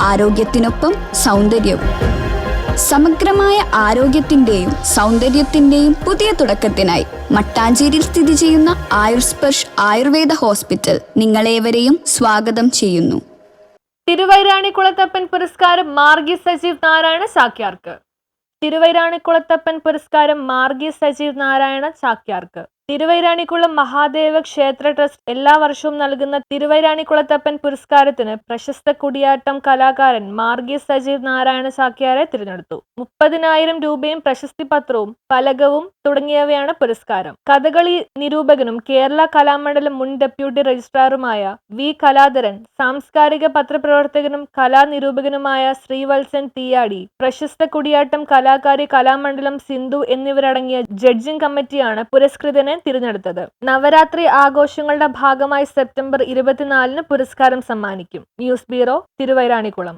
ആരോഗ്യത്തിനൊപ്പം സൗന്ദര്യവും. സമഗ്രമായ ആരോഗ്യത്തിന്റെയും സൗന്ദര്യത്തിന്റെയും പുതിയ തുടക്കത്തിനായി മട്ടാഞ്ചേരിയിൽ സ്ഥിതി ചെയ്യുന്ന ആയുർസ്പർഷ് ആയുർവേദ ഹോസ്പിറ്റൽ നിങ്ങളേവരെയും സ്വാഗതം ചെയ്യുന്നു. തിരുവൈരാണിക്കുളത്തപ്പൻ പുരസ്കാരം മാർഗി സജീവ് നാരായണ ചാക്യാർക്ക്. തിരുവൈരാണിക്കുളത്തപ്പൻ പുരസ്കാരം മാർഗി സജീവ് നാരായണ ചാക്യാർക്ക്. തിരുവൈരാണിക്കുളം മഹാദേവ ക്ഷേത്ര ട്രസ്റ്റ് എല്ലാ വർഷവും നൽകുന്ന തിരുവൈരാണിക്കുളത്തപ്പൻ പുരസ്കാരത്തിന് പ്രശസ്ത കുടിയാട്ടം കലാകാരൻ മാർഗി സജീവ് നാരായണ ചാക്യാരെ തിരഞ്ഞെടുത്തു. മുപ്പതിനായിരം രൂപയും പ്രശസ്തി പത്രവും ഫലകവും തുടങ്ങിയവയാണ് പുരസ്കാരം. കഥകളി നിരൂപകനും കേരള കലാമണ്ഡലം മുൻ ഡെപ്യൂട്ടി രജിസ്ട്രാറുമായ വി കലാധരൻ സാംസ്കാരിക പത്രപ്രവർത്തകനും കലാനിരൂപകനുമായ ശ്രീവത്സൻ തീയാടി പ്രശസ്ത കുടിയാട്ടം കലാകാരി കലാമണ്ഡലം സിന്ധു എന്നിവരടങ്ങിയ ജഡ്ജിംഗ് കമ്മിറ്റിയാണ് പുരസ്കൃതനെ തിരഞ്ഞെടുത്തത്. നവരാത്രി ആഘോഷങ്ങളുടെ ഭാഗമായി സെപ്റ്റംബർ ഇരുപത്തിനാലിന് പുരസ്കാരം സമ്മാനിക്കും. News bureau Thiruvairanikkulam.